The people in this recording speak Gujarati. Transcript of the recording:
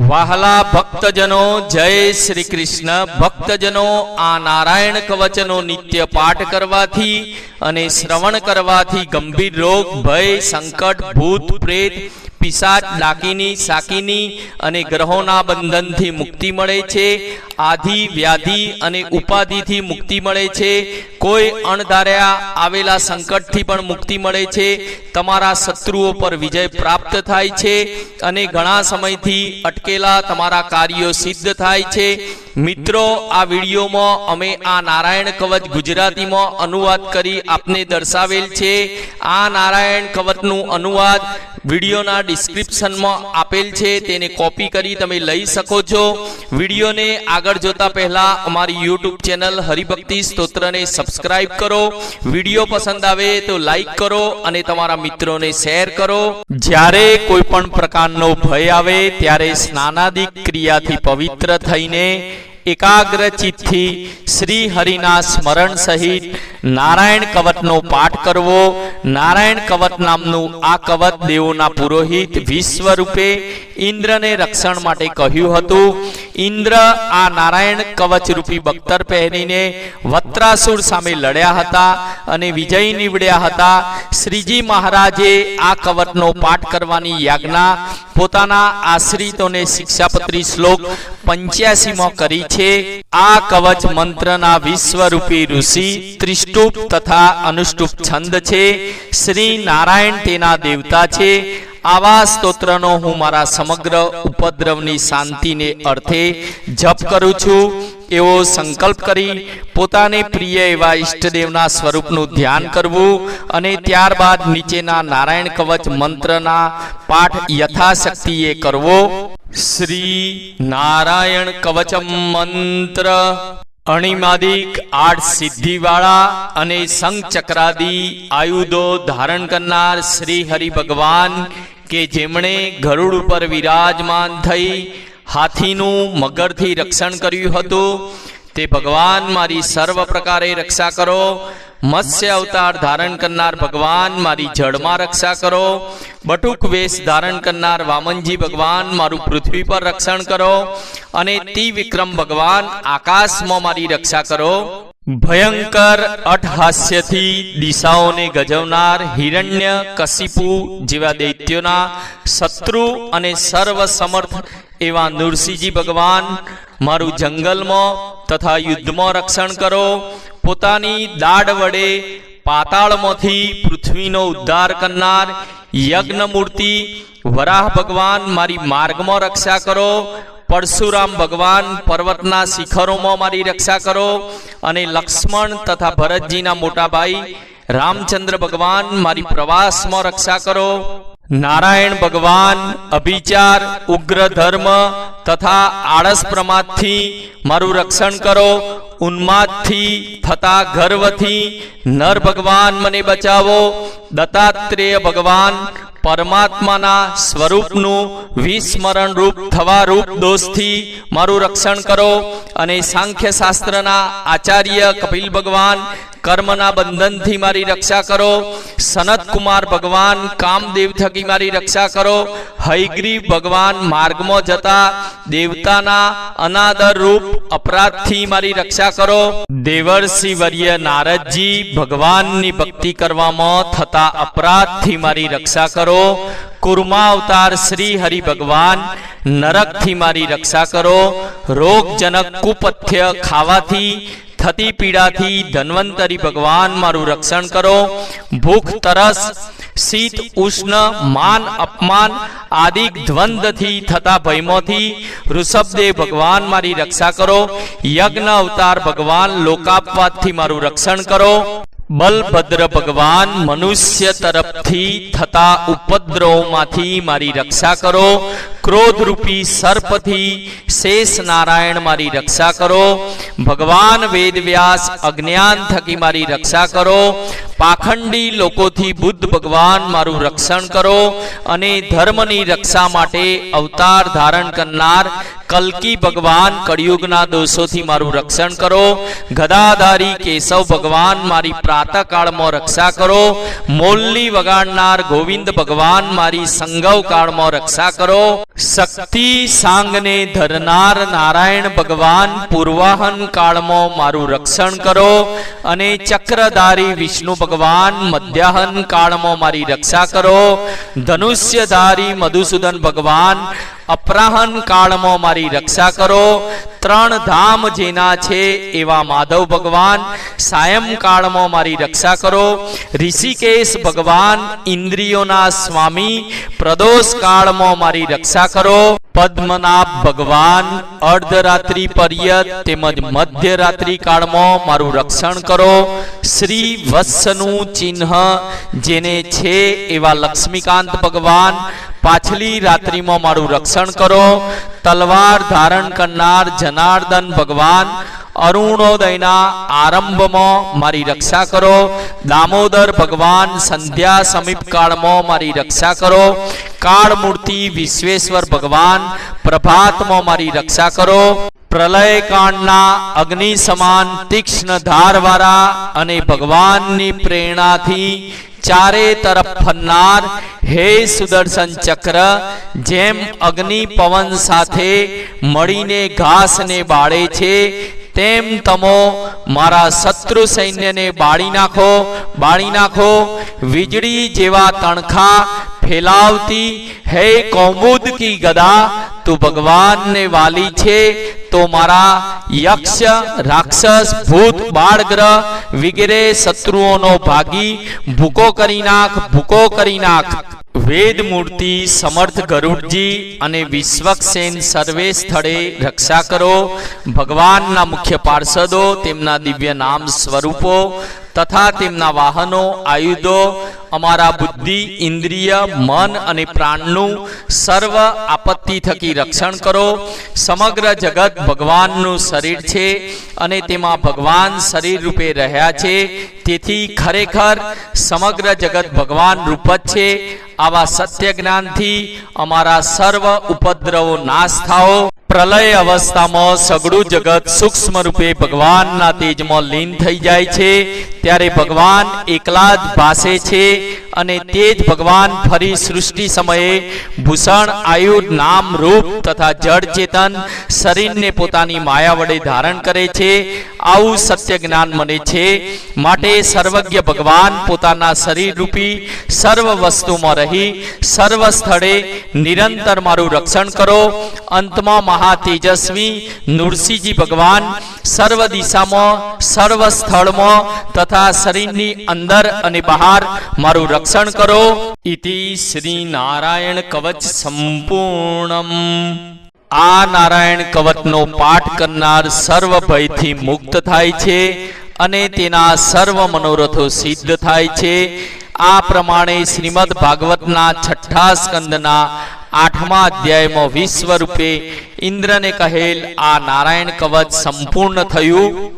વાહલા ભક્તજનો, જય શ્રી કૃષ્ણ. ભક્તજનો, આ નારાયણ કવચનો નિત્ય પાઠ કરવાથી અને શ્રવણ કરવાથી ગંભીર રોગ, ભય, સંકટ, ભૂત, પ્રેત પિશાચ ડાકીની સાકીની અને ગ્રહોના બંધનથી મુક્તિ મળે છે, આધિ, વ્યાધિ અને ઉપાધિથી મુક્તિ મળે છે. કોઈ અણધાર્યા આવેલા સંકટથી પણ મુક્તિ મળે છે. તમારા શત્રુઓ પર વિજય પ્રાપ્ત થાય છે અને ઘણા સમયથી અટકેલા તમારા કાર્યો સિદ્ધ થાય છે. મિત્રો, આ વિડીયોમાં અમે આ નારાયણ કવચ ગુજરાતીમાં અનુવાદ કરી આપને દર્શાવેલ છે. આ નારાયણ કવચનું અનુવાદ વિડીયોના ડિસ્ક્રિપ્શનમાં આપેલ છે, તેને કોપી કરી તમે લઈ શકો છો. વિડીયોને આગળ જોતા પહેલા અમારી યુટ્યુબ ચેનલ હરિભક્તિ સ્તોત્રને સબસ્ક્રાઇબ કરો. વીડિયો પસંદ આવે તો લાઈક કરો અને તમારા મિત્રોને શેર કરો. જ્યારે કોઈ પણ પ્રકારનો ભય આવે, ત્યારે સ્નાનાદિક ક્રિયાથી પવિત્ર થઈને એકાગ્ર ચિત્તથી શ્રી હરિના સ્મરણ સહિત નારાયણ કવચનો પાઠ કરવો. નારાયણ કવચ નામનું આ કવચ દેવોના પુરોહિત વિશ્વ રૂપે ઇન્દ્રને રક્ષણ માટે કહ્યું હતું. ઇન્દ્ર આ નારાયણ કવચ રૂપી બખ્તર પહેરીને વત્રાસુર સામે લડ્યા હતા અને વિજય નીવડ્યા હતા. શ્રીજી મહારાજે આ કવચનો પાઠ કરવાની યાજ્ઞા પોતાના આશ્રિતોને શિક્ષાપત્રી શ્લોક પંચ્યાસીમાં કરી છે. આ કવચ મંત્રના વિશ્વરૂપી ઋષિ ત્રિષ્ટુપ તથા અનુષ્ટુપ છંદ છે. શ્રી નારાયણ તેના દેવતા છે. આવા સ્તોત્રનો હું મારા સમગ્ર ઉપદ્રવની શાંતિને અર્થે જપ કરું છું. એવો સંકલ્પ કરી પોતાને પ્રિય એવા ઈષ્ટદેવના સ્વરૂપનું ધ્યાન કરવું અને ત્યારબાદ નીચેના નારાયણ કવચ મંત્રના પાઠ યથાશક્તિએ કરવો. શ્રી નારાયણ કવચમ મંત્ર અણિમાદિક આઠ સિદ્ધિવાળા અને શંખ ચક્રાદી આયુધો ધારણ કરનાર શ્રી હરિ ભગવાન કે જેમણે ગરુડ ઉપર વિરાજમાન થઈ હાથીનું મગરથી રક્ષણ કર્યું હતું તે ભગવાન મારી સર્વ પ્રકારે રક્ષા કરો. મત્સ્ય અવતાર ધારણ કરનાર ભગવાન મારી જળમાં રક્ષા કરો. બટુક વેશ ધારણ કરનાર વામનજી ભગવાન મારું પૃથ્વી પર રક્ષણ કરો અને તી વિક્રમ ભગવાન આકાશમાં મારી રક્ષા કરો. ભયંકર અટહાસ્યથી દિશાઓને ગજવનાર હિરણ્ય કશિપુ જેવા દૈત્યોના શત્રુ અને સર્વ સમર્થ એવા નૃસિંહજી ભગવાન મારું જંગલમાં તથા યુદ્ધમાં રક્ષણ કરો. પોતાની દાઢ વડે પાતાળમાંથી પૃથ્વીનો ઉદ્ધાર કરનાર યજ્ઞ મૂર્તિ વરાહ ભગવાન મારી માર્ગમાં રક્ષા કરો. પરશુરામ ભગવાન પર્વતના શિખરોમાં મારી રક્ષા કરો. અને લક્ષ્મણ તથા ભરતજીના મોટા ભાઈ રામચંદ્ર ભગવાન મારી પ્રવાસમાં રક્ષા કરો. નારાયણ ભગવાન અભિચાર ઉગ્ર ધર્મ તથા આળસ પ્રમાદથી મારું રક્ષણ કરો, ઉન્માદથી થતા ગર્વથી નર ભગવાન મને બચાવો, દત્તાત્રેય ભગવાન પરમાત્માના સ્વરૂપનું વિસ્મરણ રૂપ થવા રૂપ દોષથી મારું રક્ષણ કરો અને સાંખ્ય શાસ્ત્રના આચાર્ય કપિલ ભગવાન કર્મના બંધનથી મારી રક્ષા કરો. સનત કુમાર ભગવાન, કામદેવ થકી મારી રક્ષા કરો. હૈગ્રીવ ભગવાન માર્ગમાં જતા દેવતાના અનાદર રૂપ અપરાધથી મારી રક્ષા કરો. દેવર્ષિ વર્ય નારદજી ભગવાનની ભક્તિ કરવામાં થતા અપરાધથી મારી રક્ષા કરો. કુર્મા અવતાર શ્રી હરિ ભગવાન નરકથી મારી રક્ષા કરો. રોગજનક કુપથ્ય ખાવાથી થતી પીડાથી ધન્વંતરી ભગવાન મારું રક્ષણ કરો. ભૂખ, તરસ, શીત, ઉષ્ણ, માન, અપમાન આદિ દ્વંદથી થતા ભયમોથી ઋષભદેવ ભગવાન મારી રક્ષા કરો. યજ્ઞ અવતાર ભગવાન લોકાપવાદથી મારું રક્ષણ કરો. બલભદ્ર ભગવાન મનુષ્ય તરફથી થતા ઉપદ્રવમાંથી મારી રક્ષા કરો. ક્રોધરૂપી સર્પથી શેષ નારાયણ મારી રક્ષા કરો. ભગવાન વેદવ્યાસ અજ્ઞાન થકી મારી રક્ષા કરો. પાખંડી લોકોથી બુદ્ધ ભગવાન મારું રક્ષણ કરો અને ધર્મની રક્ષા માટે અવતાર ધારણ કરનાર કલ્કી ભગવાન કળિયુગના દોષોથી મારું રક્ષણ કરો. ગદાધારી કેશવ ભગવાન મારી પ્રાતકાળમાં રક્ષા કરો. મોલની વગાડનાર ગોવિંદ ભગવાન મારી સંગવ કાળમાં રક્ષા કરો. શક્તિ સાંગને ધરનાર નારાયણ ભગવાન પૂર્વાહન કાળમાં મારું રક્ષણ કરો. અને ચક્રધારી વિષ્ણુ ભગવાન મધ્યાહન કાળમાં મારી રક્ષા કરો. ધનુષ્યધારી મધુસૂદન ભગવાન અપરાહન કાળમાં મારી રક્ષા કરો. ત્રણ ધામ જેના છે એવા માધવ ભગવાન. સાયમ કાળમાં મારી રક્ષા કરો. ઋષિકેશ ભગવાન, ઇન્દ્રિયોના સ્વામી, પ્રદોષ કાળમાં મારી રક્ષા કરો. પદ્મનાભ ભગવાન, અર્ધરાત્રિ પર્યત તેમજ મધ્યરાત્રિ કાળમાં મારું રક્ષણ કરો. શ્રી વત્સનું ચિહ્ન, જેને છે એવા લક્ષ્મીકાંત ભગવાન પાછલી રાત્રિમાં મારું રક્ષણ કરો. તલવાર ધારણ કરનાર જનાર્દન ભગવાન, અરુણોદયના આરંભમાં મારી રક્ષા કરો. દામોદર ભગવાન, સંધ્યા સમીપ કાળમાં મારી રક્ષા કરો. કાળમૂર્તિ વિશ્વેશ્વર ભગવાન, પ્રભાતમાં મારી રક્ષા કરો. પ્રલય કાંડના અગ્નિ સમાન તીક્ષ્ણ ધારવાળા અને ભગવાનની પ્રેરણાથી ચારે તરફ ફરનાર હે સુદર્શન ચક્ર, જેમ અગ્નિ પવન સાથે મળીને ઘાસને બાળે છે, તેમ તમો મારા શત્રુ સૈન્યને બાળી નાખો બાળી નાખો, વીજળી જેવા તણખા ફેલાવતી હે કૌમુદ કી ગદા? તું ભગવાનને વાલી છે, તો મારા યક્ષ, રાક્ષસ, ભૂત, બાળગ્રહ વગેરે શત્રુઓનો ભાગી ભૂકો કરી નાખ, ભૂકો કરી નાખ. વેદ મૂર્તિ સમર્થ ગરુડજી અને વિશ્વક્સેન સર્વે સ્થળે રક્ષા કરો. ભગવાનના મુખ્ય પાર્ષદો તેમના દિવ્ય નામ સ્વરૂપો તથા તેમના વાહનો, આયુધો અમારા બુદ્ધિ, ઇન્દ્રિય, મન અને પ્રાણનું સર્વ આપત્તિ થકી રક્ષણ કરો. સમગ્ર જગત ભગવાનનું શરીર છે અને તેમાં ભગવાન શરીર રૂપે રહ્યા છે. તેથી ખરેખર સમગ્ર જગત ભગવાન રૂપ જ છે. આવા સત્ય જ્ઞાનથી અમારા સર્વ ઉપદ્રવો નાશ થાઓ. પ્રલય અવસ્થામાં સગળું જગત સૂક્ષ્મ રૂપે ભગવાનના તેજમાં લીન થઈ જાય છે. ત્યારે ભગવાન એકલા જ ભાસે છે. અને તે જ ભગવાન ફરી સૃષ્ટિ સમયે ભૂષણ આયુ નામ, રૂપ તથા જળ ચેતન શરીરને પોતાની માયા વડે ધારણ કરે છે. આવું સત્ય જ્ઞાન મને છે. માટે સર્વજ્ઞ ભગવાન પોતાના શરીર રૂપી સર્વ વસ્તુમાં રહી, સર્વ સ્થળે નિરંતર મારું રક્ષણ કરો. અંતમાં મહા તેજસ્વી નૃસિંહજી ભગવાન સર્વ દિશામાં, સર્વ સ્થળમાં તથા શરીરની અંદર અને બહાર મારું રક્ષણ કરો. ઇતિ શ્રી નારાયણ કવચ સંપૂર્ણમ. આ નારાયણ કવચનો પાઠ કરનાર સર્વ ભયથી મુક્ત થાય છે અને તેના સર્વ મનોરથો સિદ્ધ થાય છે. આ પ્રમાણે શ્રીમદ ભાગવતના છઠ્ઠા સ્કંદના આઠમા અધ્યાયમાં વિશ્વ રૂપે ઇન્દ્રને કહેલ આ નારાયણ કવચ સંપૂર્ણ થયું